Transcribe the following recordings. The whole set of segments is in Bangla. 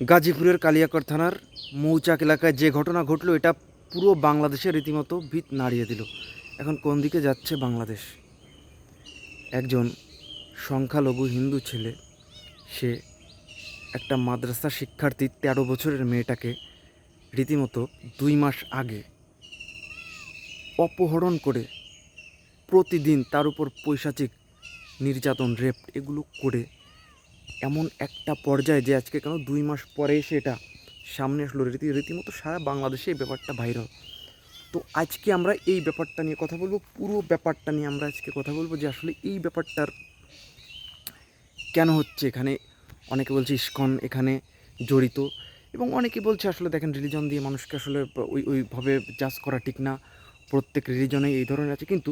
গাজীপুরের কালিয়াকর থানার মৌচাক এলাকায় যে ঘটনা ঘটলো, এটা পুরো বাংলাদেশে রীতিমতো ভিত নাড়িয়ে দিল। এখন কোন দিকে যাচ্ছে বাংলাদেশ? একজন সংখ্যালঘু হিন্দু ছেলে, সে একটা মাদ্রাসা শিক্ষার্থী, তেরো বছরের মেয়েটাকে রীতিমতো দুই মাস আগে অপহরণ করে প্রতিদিন তার উপর পৈশাচিক নির্যাতন, রেপ এগুলো করে এমন একটা পর্যায়ে যে আজকে কেন দুই মাস পরে এসে এটা সামনে আসলো। রীতি রীতিমতো সারা বাংলাদেশে এই ব্যাপারটা ভাইরাল তো আজকে আমরা এই ব্যাপারটা নিয়ে কথা বলব, পুরো ব্যাপারটা নিয়ে আমরা আজকে কথা বলব যে আসলে এই ব্যাপারটার কেন হচ্ছে এখানে। অনেকে বলছে ইস্কন এখানে জড়িত এবং অনেকে বলছে আসলে দেখেন রিলিজন দিয়ে মানুষকে আসলে ওই ওইভাবে চাষ করা ঠিক না। প্রত্যেক রিলিজনে এই ধরনের আছে। কিন্তু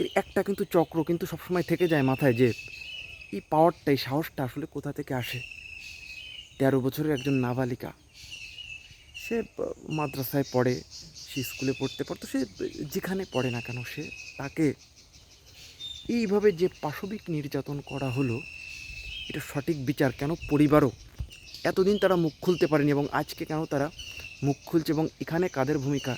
এর একটা কিন্তু চক্র কিন্তু সবসময় থেকে যায় মাথায় যে এই পাওয়ারটা, এই সাহসটা আসলে কোথা থেকে আসে? তেরো বছরের একজন নাবালিকা, সে মাদ্রাসায় পড়ে, সে স্কুলে পড়তে পড়তো, সে যেখানে পড়ে না কেন, সে তাকে এইভাবে যে পাশবিক নির্যাতন করা হলো, এটা সঠিক বিচার কেন পরিবারও এতদিন তারা মুখ খুলতে পারেনি এবং আজকে কেন তারা মুখ খুলছে এবং এখানে কাদের ভূমিকা?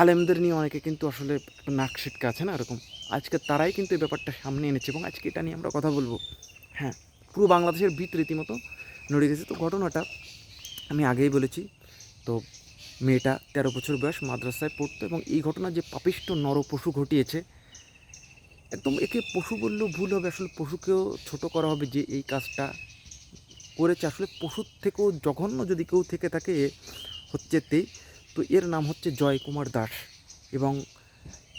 আলেমদের নিয়ে অনেকে কিন্তু আসলে নাক সিটকা আছে না এরকম? আজকে তারাই কিন্তু এই ব্যাপারটা সামনে এনেছে এবং আজকে এটা নিয়ে আমরা কথা বলব। হ্যাঁ পুরো বাংলাদেশের ভিত রীতিমতো নড়ে গেছে। তো ঘটনাটা আমি আগেই বলেছি। তো মেয়েটা তেরো বছর বয়স, মাদ্রাসায় পড়তো এবং এই ঘটনা যে পাপিষ্ট নর পশু ঘটিয়েছে, একদম একে পশু বললেও ভুল হবে। আসলে পশুকেও ছোট করা হবে যে এই কাজটা করেছে। আসলে পশুর থেকেও জঘন্য যদি কেউ থেকে থাকে হচ্ছে তেই। তো এর নাম হচ্ছে জয় কুমার দাস এবং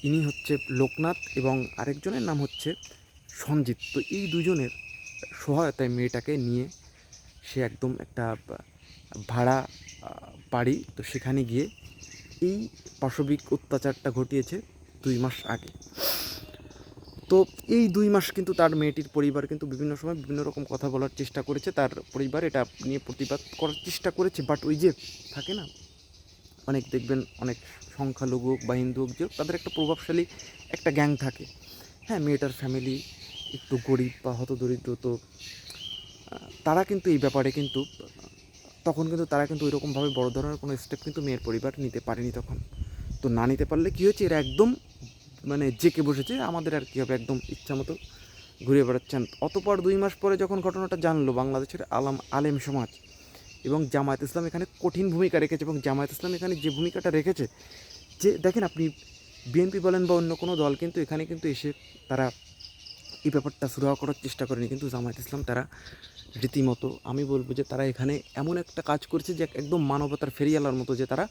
ইনি হচ্ছে লোকনাথ এবং আরেকজনের নাম হচ্ছে সঞ্জিত। তো এই দুজনের সহায়তায় মেয়েটাকে নিয়ে সে একদম একটা ভাড়া বাড়ি, তো সেখানে গিয়ে এই পাশবিক অত্যাচারটা ঘটিয়েছে দুই মাস আগে। তো এই দুই মাস কিন্তু তার মেয়েটির পরিবার কিন্তু বিভিন্ন সময় বিভিন্ন রকম কথা বলার চেষ্টা করেছে। তার পরিবার এটা নিয়ে প্রতিবাদ করার চেষ্টা করেছে বাট ওই যে থাকে না অনেক দেখবেন, অনেক সংখ্যালঘু হোক বা হিন্দু হোক যে তাদের একটা প্রভাবশালী একটা গ্যাং থাকে। হ্যাঁ মেয়েটার ফ্যামিলি একটু গরিব বা হতদরিদ্র তো তারা কিন্তু এই ব্যাপারে কিন্তু, তখন কিন্তু তারা কিন্তু ওইরকমভাবে বড় ধরনের কোনো স্টেপ কিন্তু মেয়ের পরিবার নিতে পারেনি তখন। তো না নিতে পারলে কী হয়েছে? এরা একদম মানে জেকে বসেছে, আমাদের আর কী হবে একদম ইচ্ছা মতো ঘুরে বেড়াচ্ছেন। অতপর দুই মাস পরে যখন ঘটনাটা জানলো বাংলাদেশের আলাম, আলেম সমাজ এবং জামায়াত ইসলাম এখানে কঠিন ভূমিকা রেখেছে এবং জামায়াত ইসলাম এখানে যে ভূমিকাটা রেখেছে, যে দেখেন আপনি বিএনপি বলেন বা অন্য কোনো দল কিন্তু এখানে কিন্তু এসে তারা এই ব্যাপারটা সুরাহা করার চেষ্টা করেনি। কিন্তু জামায়াত ইসলাম তারা রীতিমতো, আমি বলব যে তারা এখানে এমন একটা কাজ করছে যে একদম মানবতার ফেরিয়ালার মতো যে তারা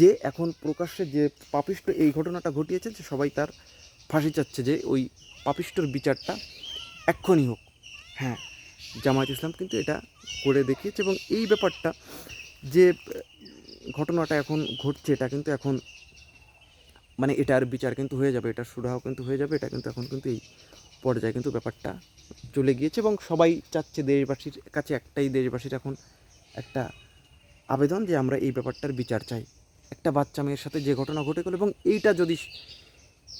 যে এখন প্রকাশ্যে যে পাপিষ্ট এই ঘটনাটা ঘটিয়েছে যে সবাই তার ফাঁসি চাচ্ছে যে ওই পাপিষ্টর বিচারটা এক্ষণই হোক। হ্যাঁ জামায়াত ইসলাম কিন্তু এটা করে দেখিয়েছে এবং এই ব্যাপারটা যে ঘটনাটা এখন ঘটছে, এটা কিন্তু এখন মানে এটার বিচার কিন্তু হয়ে যাবে এটার সুরাহ কিন্তু হয়ে যাবে, এটা কিন্তু এখন কিন্তু এই পর্যায়ে কিন্তু ব্যাপারটা চলে গিয়েছে এবং সবাই চাচ্ছে দেশবাসীর কাছে একটাই, দেশবাসীর এখন একটা আবেদন যে আমরা এই ব্যাপারটার বিচার চাই। একটা বাচ্চা মেয়ের সাথে যে ঘটনা ঘটে গেল এবং এইটা যদি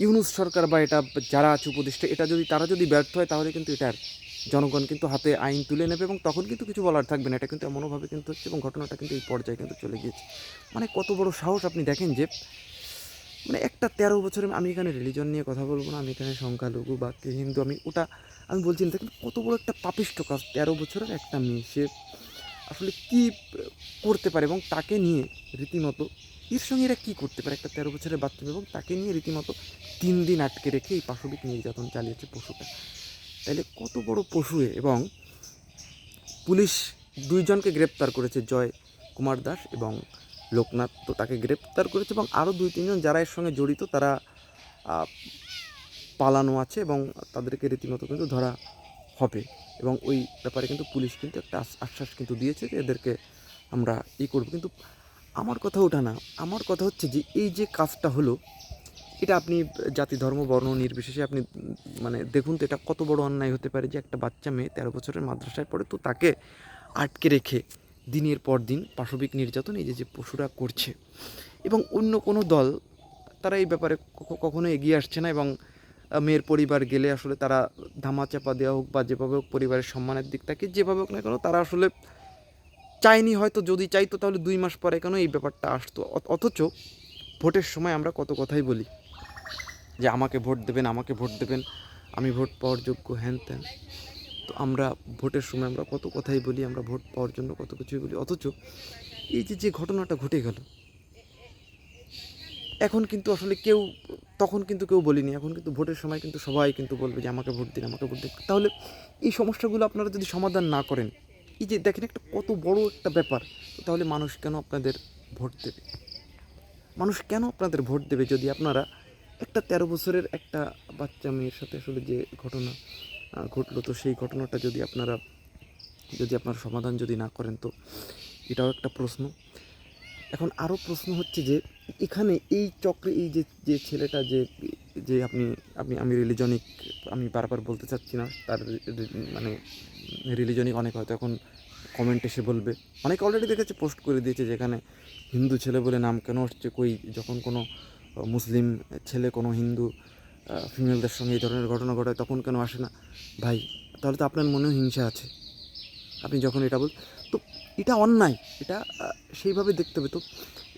ইউনুস সরকার বা এটা যারা আছে উপদেষ্টা, এটা যদি, তারা যদি ব্যর্থ হয় তাহলে কিন্তু এটার জনগণ কিন্তু হাতে আইন তুলে নেবে এবং তখন কিন্তু কিছু বলার থাকবে না। এটা কিন্তু এমনভাবে কিন্তু হচ্ছে এবং ঘটনাটা কিন্তু এই পর্যায়ে কিন্তু চলে গিয়েছে। মানে কত বড় সাহস আপনি দেখেন যে মানে একটা তেরো বছরে আমি এখানে রিলিজন নিয়ে কথা বলব না, আমি এখানে সংখ্যালঘু বা হিন্দু, আমি ওটা, আমি বলছি না, দেখেন কত বড় একটা পাপিষ্ট কাজ তেরো বছরের একটা মেয়ে, সে আসলে কী করতে পারে এবং তাকে নিয়ে রীতিমতো, এর সঙ্গে এরা কী করতে পারে একটা তেরো বছরের বাচ্চা এবং তাকে নিয়ে রীতিমতো তিন দিন আটকে রেখে এই পাশবিক নির্যাতন চালিয়েছে পশুটা তাইলে কত বড় পশু এবং পুলিশ দুইজনকে গ্রেপ্তার করেছে, জয় কুমার দাস এবং লোকনাথ তো তাকে গ্রেপ্তার করেছে এবং আরও দুই, তিনজন যারা এর সঙ্গে জড়িত তারা পালানো আছে এবং তাদেরকে রীতিমতো কিন্তু ধরা হবে এবং ওই ব্যাপারে কিন্তু পুলিশ কিন্তু একটা আশ্বাস কিন্তু দিয়েছে যে এদেরকে আমরা ই করব। কিন্তু আমার কথা ওটা না, আমার কথা হচ্ছে যে এই যে কাজটা হলো এটা আপনি জাতি, ধর্ম, বর্ণ নির্বিশেষে আপনি মানে দেখুন তো এটা কত বড় অন্যায় হতে পারে যে একটা বাচ্চা মেয়ে তেরো বছরের মাদ্রাসায় পড়ে তো তাকে আটকে রেখে দিনের পর দিন পাশবিক নির্যাতন এই যে পশুরা করছে। এবং অন্য কোনো দল তারা এই ব্যাপারে কখনো এগিয়ে আসছে না এবং মেয়ের পরিবার গেলে আসলে তারা ধামাচাপা দেওয়া হোক বা যেভাবে হোক পরিবারের সম্মানের দিক থেকে যেভাবে হোক না কেন তারা আসলে চাইনি হয়তো যদি চাইতো তাহলে দুই মাস পরে কেন এই ব্যাপারটা আসতো। অথ- অথচ ভোটের সময় আমরা কত কথাই বলি। যে আমাকে ভোট দেবেন, আমাকে ভোট দেবেন, আমি ভোট পাওয়ার যোগ্য, হ্যান ত্যান। তো আমরা ভোটের সময় আমরা কত কথাই বলি, আমরা ভোট পাওয়ার জন্য কত কিছুই বলি। অথচ এই যে যে ঘটনাটা ঘটে গেল, এখন কিন্তু আসলে কেউ, তখন কিন্তু কেউ বলিনি। এখন কিন্তু ভোটের সময় কিন্তু সবাই কিন্তু বলবে যে, আমাকে ভোট দিন, আমাকে ভোট দিন। তাহলে এই সমস্যাগুলো আপনারা যদি সমাধান না করেন, এই যে দেখেন একটা কত বড় একটা ব্যাপার, তাহলে মানুষ কেন আপনাদের ভোট দেবে? মানুষ কেন আপনাদের ভোট দেবে যদি আপনারা একটা তেরো বছরের একটা বাচ্চা মেয়ের সাথে আসলে যে ঘটনা ঘটলো, তো সেই ঘটনাটা যদি আপনারা যদি আপনারা সমাধান যদি না করেন, তো এটাও একটা প্রশ্ন। এখন আরও প্রশ্ন হচ্ছে যে, এখানে এই চক্রে এই যে যে ছেলেটা যে যে আপনি আপনি, আমি রিলিজনিক আমি বারবার বলতে চাচ্ছি না, তার মানে রিলিজনিক অনেক হয়তো এখন কমেন্ট এসে বলবে। অনেকে অলরেডি দেখেছে পোস্ট করে দিয়েছে যেখানে হিন্দু ছেলে বলে নাম কেন আসছে, কই, যখন কোনো মুসলিম ছেলে, কোনো হিন্দু ফিমেলদের সঙ্গে এই ধরনের ঘটনা ঘটায়, তখন কেন আসে না? ভাই, তাহলে তো আপনার মনেও হিংসা আছে। আপনি যখন এটা বল, তো এটা অন্যায়। এটা সেইভাবে দেখতে হবে। তো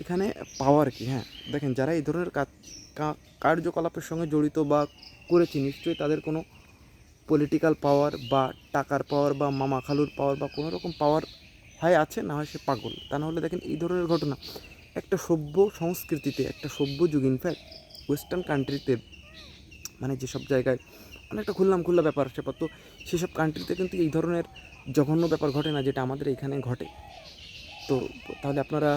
এখানে পাওয়ার কি? হ্যাঁ দেখেন, যারা এই ধরনের কাজ কার্যকলাপের সঙ্গে জড়িত বা করেছে, নিশ্চয়ই তাদের কোনো পলিটিক্যাল পাওয়ার বা টাকার পাওয়ার বা মামা খালুর পাওয়ার বা কোনো রকম পাওয়ার হয় আছে, না হয় সে পাগল। তা নাহলে দেখেন এই ধরনের ঘটনা। একটা সভ্য সংস্কৃতিতে, একটা সভ্য যুগ ইনফ্যাক্ট ওয়েস্টার্ন কান্ট্রিতে মানে যেসব জায়গায় অনেকটা খুললাম খুল্লা ব্যাপার স্যাপার তো সেসব কান্ট্রিতে কিন্তু এই ধরনের জঘন্য ব্যাপার ঘটে না যেটা আমাদের এখানে ঘটে। তো তাহলে আপনারা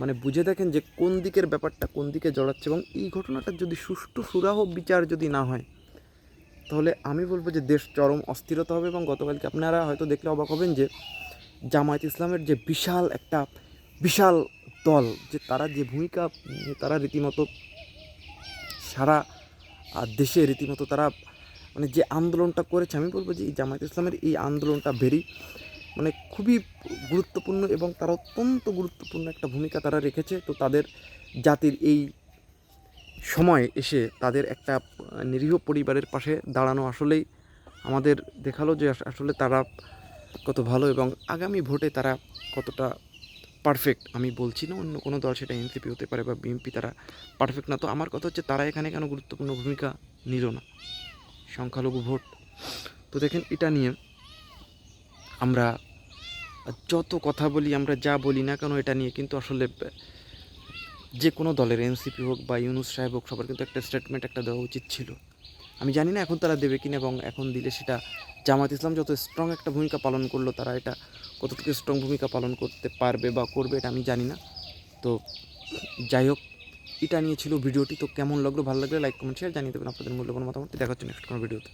মানে বুঝে দেখেন যে কোন দিকের ব্যাপারটা কোন দিকে জড়াচ্ছে এবং এই ঘটনাটার যদি সুষ্ঠু সুরাহ বিচার যদি না হয় তাহলে আমি বলব যে দেশ চরম অস্থিরতা হবে এবং গতকালকে আপনারা হয়তো দেখলে অবাক হবেন যে জামায়াত ইসলামের যে বিশাল একটা বিশাল দল, যে তারা যে ভূমিকা তারা রীতিমতো সারা দেশে রীতিমতো তারা মানে যে আন্দোলনটা করেছে, আমি বলব যে এই জামায়াত ইসলামের এই আন্দোলনটা ভেরি মানে খুবই গুরুত্বপূর্ণ এবং তারা অত্যন্ত গুরুত্বপূর্ণ একটা ভূমিকা তারা রেখেছে। তো তাদের জাতির এই সময় এসে তাদের একটা নিরীহ পরিবারের পাশে দাঁড়ানো আসলেই আমাদের দেখাল যে আসলে তারা কত ভালো এবং আগামী ভোটে তারা কতটা পারফেক্ট আমি বলছি না অন্য কোনো দল সেটা এনসিপি হতে পারে বা বিএনপি তারা পারফেক্ট না। তো আমার কথা হচ্ছে তারা এখানে কেন গুরুত্বপূর্ণ ভূমিকা নিল না? সংখ্যালঘু ভোট। তো দেখেন এটা নিয়ে আমরা যত কথা বলি, আমরা যা বলি না কেন এটা নিয়ে কিন্তু আসলে যে কোনো দলের এনসিপি হোক বা ইউনুস সাহেব হোক, সবার কিন্তু একটা স্টেটমেন্ট একটা দেওয়া উচিত ছিল। আমি জানি না এখন তারা দেবে কিনা এবং এখন দিলে সেটা জামাত ইসলাম যত স্ট্রং একটা ভূমিকা পালন করল, তারা এটা কতটুকু স্ট্রং ভূমিকা পালন করতে পারবে বা করবে এটা আমি জানি না। তো যাই হোক, এটা নিয়ে ছিল ভিডিওটি। তো কেমন লাগল, ভালো লাগলে লাইক কমেন্ট শেয়ার জানিয়ে দেবেন। আপনাদের মূল্যবান মতামত দেখা হচ্ছে নেক্সট কোনো ভিডিওতে।